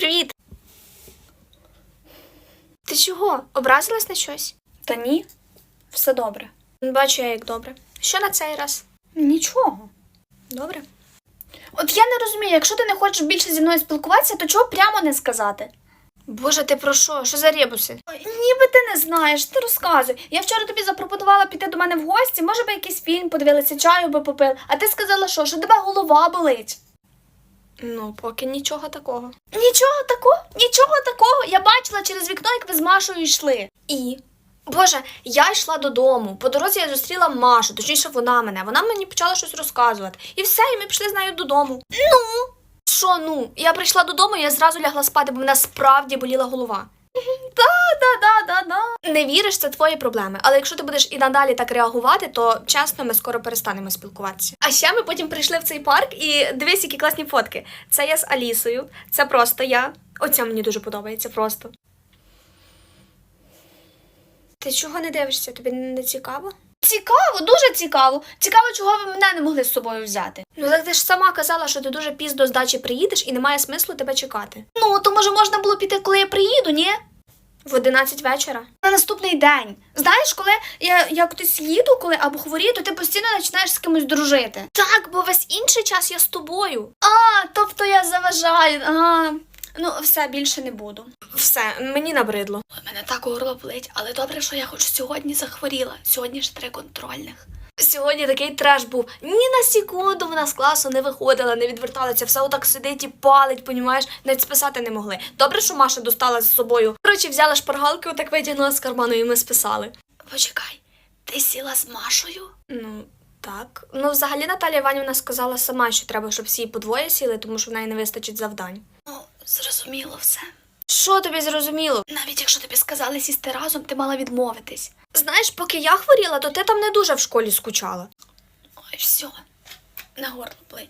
Привіт. Ти чого? Образилась на щось? Та ні, все добре. Бачу я як добре. Що на цей раз? Нічого. Добре. От я не розумію, якщо ти не хочеш більше зі мною спілкуватися, то чого прямо не сказати? Боже, ти про що? Що за ребуси? Ой, Ніби ти не знаєш, ти розказуй. Я вчора тобі запропонувала піти до мене в гості, може би якийсь фільм подивилися, чаю би попили, а ти сказала, що, що тебе голова болить. Ну, поки нічого такого. Нічого такого, нічого такого. Я бачила через вікно, як ви з Машою йшли. І. Боже, я йшла додому. По дорозі я зустріла Машу, точніше вона мене. Вона мені почала щось розказувати. І все, і ми пішли з нею додому. Ну. Що ну? Я прийшла додому, і я зразу лягла спати, бо мене справді боліла голова. Да-да-да-да. Не віриш, це твої проблеми. Але якщо ти будеш і надалі так реагувати, то чесно, ми скоро перестанемо спілкуватися. А ще ми потім прийшли в цей парк і дивись, які класні фотки. Це я з Алісою, це просто я. Оця мені дуже подобається просто. Ти чого не дивишся? Тобі не цікаво? Цікаво, дуже цікаво. Цікаво, чого ви мене не могли з собою взяти. Ну так ти ж сама казала, що ти дуже пізно з дачі приїдеш і немає смислу тебе чекати. Ну, то може можна було піти, коли я приїду, ні? В 11 вечора. На наступний день. Знаєш, коли я, я кудись їду, коли або хворію, то ти постійно починаєш з кимось дружити. Так, бо весь інший час я з тобою. А, тобто я заважаю. Ага. Ну, все більше не буду. Все, мені набридло. У мене так горло болить, але добре, що я хоч сьогодні захворіла. Сьогодні ж три контрольних. Сьогодні такий треш був. Ні на секунду вона з класу не виходила, не відверталася, все отак сидить і палить, понімаєш, навіть списати не могли. Добре, що Маша достала з собою. Коротше, взяла шпаргалки, отак витягнула з карману, і ми списали. Почекай, ти сіла з Машою? Ну, так. Ну, взагалі Наталія Іванівна сказала сама, що треба, щоб всі подвоє сіли, тому що в неї не вистачить завдань. Ну, зрозуміло все. Що тобі зрозуміло? Навіть якщо тобі сказали сісти разом, ти мала відмовитись. Знаєш, поки я хворіла, то ти там не дуже в школі скучала. Ой, все. На горло болить.